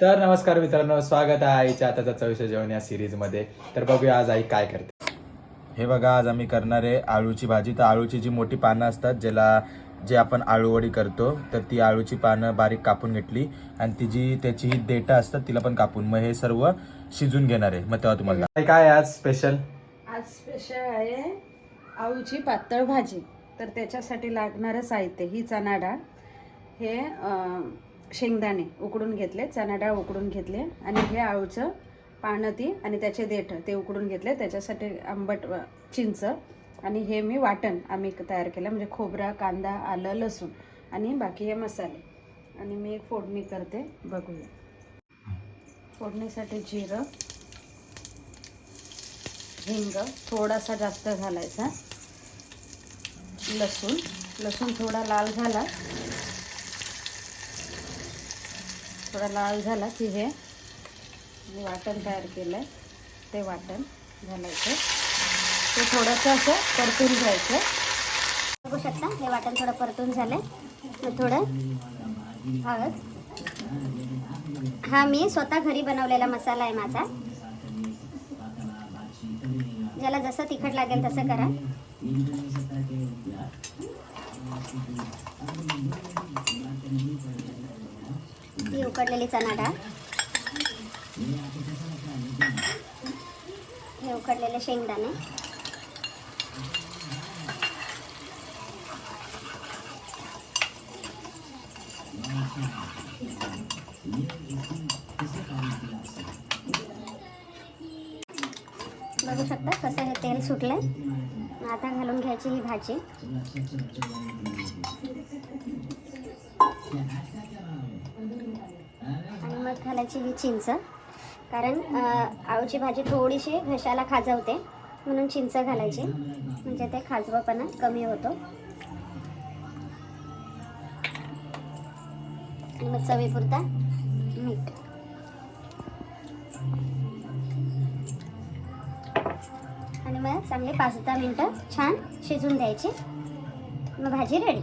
तर नमस्कार मित्रांनो स्वागत आहे आईच्या हाताचा चविष्ट जेवण या सिरीजमध्ये तर बघूया आज आई काय करते. हे बघा आज आम्ही करणार आहे आळूची भाजी. तर आळूची जी मोठी पानं असतात ज्याला जे आपण आळूवडी करतो तर ती आळूची पानं बारीक कापून घेतली. आणि ती जी त्याची ही देठं असतात तिला पण कापून. मग हे सर्व शिजून घेणार आहे. मग तेव्हा तुम्हाला काय काय आज स्पेशल आज स्पेशल आहे आळूची पातळ भाजी. तर त्याच्यासाठी लागणारं साहित्य ही चणा डाळ हे शेंगदाणे उकडून घेतले चणा डाळ उकडून घेतले आणि हे आळूचं पानं ती आणि त्याचे देठ ते उकडून घेतले. त्याच्यासाठी आंबट चिंच आणि हे मी वाटण आम्ही तयार केलं. म्हणजे खोबरा कांदा आलं लसूण आणि बाकी हे मसाले. आणि मी एक फोडणी करते. बघूया. फोडणीसाठी जिरं हिंग थोडासा जास्त घालायचा. लसूण लसूण थोडा लाल झाला. थोडा लाल झाला की हे वाटण तयार केलं आहे ते वाटण घालायचं ते थोडंसं असं परतून घ्यायचं. बघू शकता हे वाटण थोडं परतून झालं आहे थोडं हळद. हा मी स्वतः घरी बनवलेला मसाला आहे माझा. ज्याला जसं तिखट लागेल तसं करा. ही उकडलेली चणा डाळ. हे उकडलेले शेंगदाणे. बघू शकता कसं हे तेल सुटलंय. आता घालून घ्यायची ही भाजी. घालायची ही चिंच. कारण अं, आळूची भाजी थोडीशी घशाला खाजवते म्हणून चिंच घालायची. म्हणजे ते खाजवापणा कमी होतो. आणि मग चवीपुरता मीठ. आणि मग चांगले पाच दहा मिनटं छान शिजून द्यायची. मग भाजी रेडी